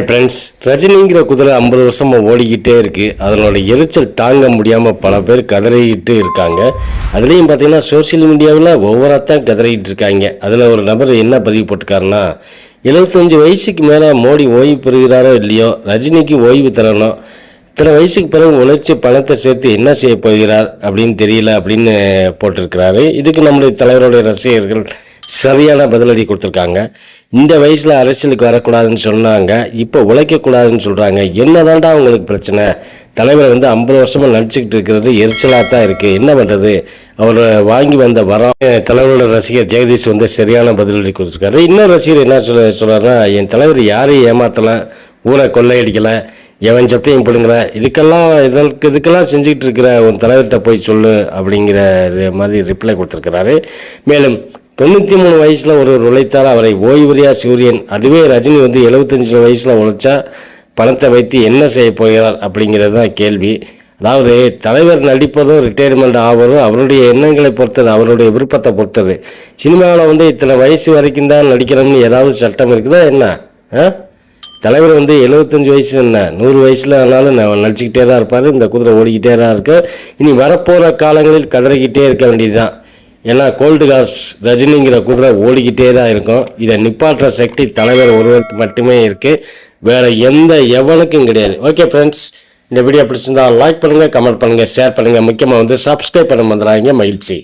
Friends ரஜினிங்கிற குதிரை ஐம்பது வருஷமாக ஓடிக்கிட்டே இருக்குது அதனோட எரிச்சல் தாங்க முடியாமல் பல பேர் கதறிக்கிட்டு இருக்காங்க. அதுலேயும் பார்த்தீங்கன்னா சோஷியல் மீடியாவில் ஒவ்வொருத்தான் கதறிக்கிட்டு இருக்காங்க. அதில் ஒரு நபர் என்ன பதிவு போட்டிருக்காருன்னா எழுபத்தஞ்சு வயசுக்கு மேலே மோடி ஓய்வு பெறுகிறாரோ இல்லையோ ரஜினிக்கு ஓய்வு தரணும். இத்தனை வயசுக்கு பிறகு உழைச்சி பணத்தை சேர்த்து என்ன செய்ய போகிறார் அப்படின்னு தெரியல அப்படின்னு போட்டிருக்கிறாரு. இதுக்கு நம்முடைய தலைவருடைய ரசிகர்கள் சரியான பதிலடி கொடுத்துருக்காங்க. இந்த வயசில் அரசியலுக்கு வரக்கூடாதுன்னு சொன்னாங்க. இப்போ உழைக்கக்கூடாதுன்னு சொல்கிறாங்க என்னதான்டா அவங்களுக்கு பிரச்சனை? தலைவர் வந்து ஐம்பது வருஷமாக நடிச்சுக்கிட்டு இருக்கிறது எரிச்சலாக தான் இருக்குது என்ன பண்ணுறது அவர் வாங்கி வந்த வரம். தலைவரோட ரசிகர் ஜெகதீஷ் வந்து சரியான பதிலடி கொடுத்துருக்காரு. இன்னொரு ரசிகர் என்ன சொல்ல சொல்கிறாருன்னா என் தலைவர் யாரையும் ஏமாற்றலை ஊரை கொள்ளையடிக்கலை எவன் சத்தையும் பிடுங்கல. இதுக்கெல்லாம் இதற்கு இதுக்கெல்லாம் செஞ்சுக்கிட்டு இருக்கிற உன் தலைவர்கிட்ட போய் சொல்லு அப்படிங்கிற மாதிரி ரிப்ளை கொடுத்துருக்கிறாரு. மேலும் தொண்ணூற்றி மூணு வயசில் ஒருவர் உழைத்தால் அவரை ஓய்வறியா சூரியன் அதுவே ரஜினி வந்து எழுபத்தஞ்சு வயசில் உழைச்சா பணத்தை வைத்து என்ன செய்ய போகிறார் அப்படிங்கிறது தான் கேள்வி. அதாவது தலைவர் நடிப்பதும் ரிட்டையர்மெண்ட் ஆவதும் அவருடைய எண்ணங்களை பொறுத்தது அவருடைய விருப்பத்தை பொறுத்தது. சினிமாவில் வந்து இத்தனை வயசு வரைக்கும் தான் நடிக்கிறோம்னு ஏதாவது சட்டம் இருக்குதா என்ன? ஆ? தலைவர் வந்து எழுபத்தஞ்சு வயசு என்ன? நூறு வயசில் ஆனாலும் நான் நடிச்சுக்கிட்டே தான் இருப்பார். இந்த குதிரை ஓடிக்கிட்டே தான் இருக்கு. இனி வரப்போகிற காலங்களில் கதறிக்கிட்டே இருக்க வேண்டியதுதான். ஏன்னா கோல்டு காஸ் ரஜினிங்கிற குதிரை ஓடிக்கிட்டே தான் இருக்கும். இதை நிப்பாட்டுற சக்தி தலைவர் ஒருவருக்கு மட்டுமே இருக்குது வேறு எந்த எவனுக்கும் கிடையாது. ஓகே ஃப்ரெண்ட்ஸ் இந்த வீடியோ பிடிச்சிருந்தா லைக் பண்ணுங்கள் கமெண்ட் பண்ணுங்கள் ஷேர் பண்ணுங்கள் முக்கியமாக வந்து சப்ஸ்கிரைப் பண்ண வந்துடுறாங்க மகிழ்ச்சி.